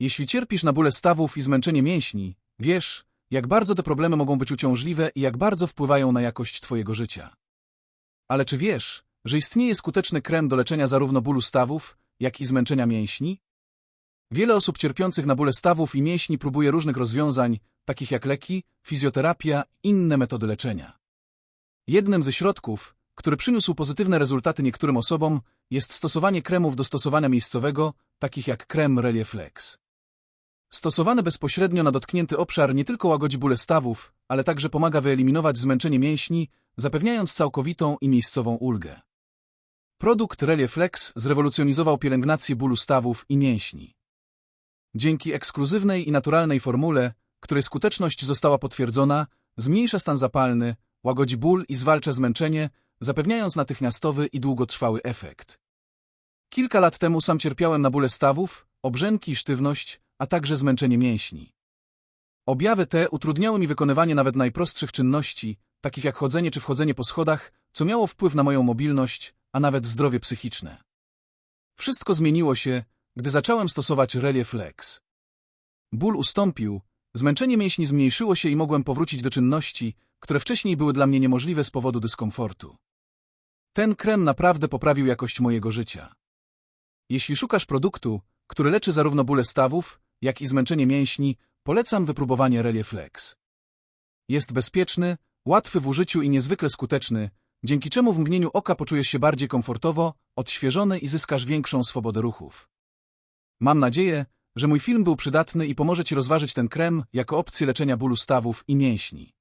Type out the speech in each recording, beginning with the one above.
Jeśli cierpisz na bóle stawów i zmęczenie mięśni, wiesz, jak bardzo te problemy mogą być uciążliwe i jak bardzo wpływają na jakość Twojego życia. Ale czy wiesz, że istnieje skuteczny krem do leczenia zarówno bólu stawów, jak i zmęczenia mięśni? Wiele osób cierpiących na bóle stawów i mięśni próbuje różnych rozwiązań, takich jak leki, fizjoterapia inne metody leczenia. Jednym ze środków, który przyniósł pozytywne rezultaty niektórym osobom, jest stosowanie kremów do stosowania miejscowego, takich jak krem Relieflex. Stosowany bezpośrednio na dotknięty obszar nie tylko łagodzi bóle stawów, ale także pomaga wyeliminować zmęczenie mięśni, zapewniając całkowitą i miejscową ulgę. Produkt Relieflex zrewolucjonizował pielęgnację bólu stawów i mięśni. Dzięki ekskluzywnej i naturalnej formule, której skuteczność została potwierdzona, zmniejsza stan zapalny, łagodzi ból i zwalcza zmęczenie, zapewniając natychmiastowy i długotrwały efekt. Kilka lat temu sam cierpiałem na bóle stawów, obrzęki i sztywność, a także zmęczenie mięśni. Objawy te utrudniały mi wykonywanie nawet najprostszych czynności, takich jak chodzenie czy wchodzenie po schodach, co miało wpływ na moją mobilność, a nawet zdrowie psychiczne. Wszystko zmieniło się, gdy zacząłem stosować Relief Lex. Ból ustąpił, zmęczenie mięśni zmniejszyło się i mogłem powrócić do czynności, które wcześniej były dla mnie niemożliwe z powodu dyskomfortu. Ten krem naprawdę poprawił jakość mojego życia. Jeśli szukasz produktu, który leczy zarówno bóle stawów, jak i zmęczenie mięśni, polecam wypróbowanie Relief Lex. Jest bezpieczny, łatwy w użyciu i niezwykle skuteczny, dzięki czemu w mgnieniu oka poczujesz się bardziej komfortowo, odświeżony i zyskasz większą swobodę ruchów. Mam nadzieję, że mój film był przydatny i pomoże Ci rozważyć ten krem jako opcję leczenia bólu stawów i mięśni.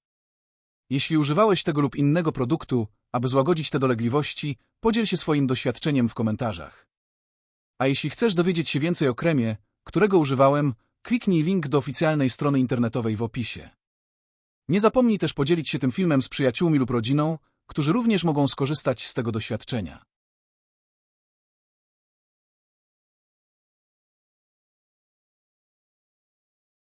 Jeśli używałeś tego lub innego produktu, aby złagodzić te dolegliwości, podziel się swoim doświadczeniem w komentarzach. A jeśli chcesz dowiedzieć się więcej o kremie, którego używałem, kliknij link do oficjalnej strony internetowej w opisie. Nie zapomnij też podzielić się tym filmem z przyjaciółmi lub rodziną, którzy również mogą skorzystać z tego doświadczenia.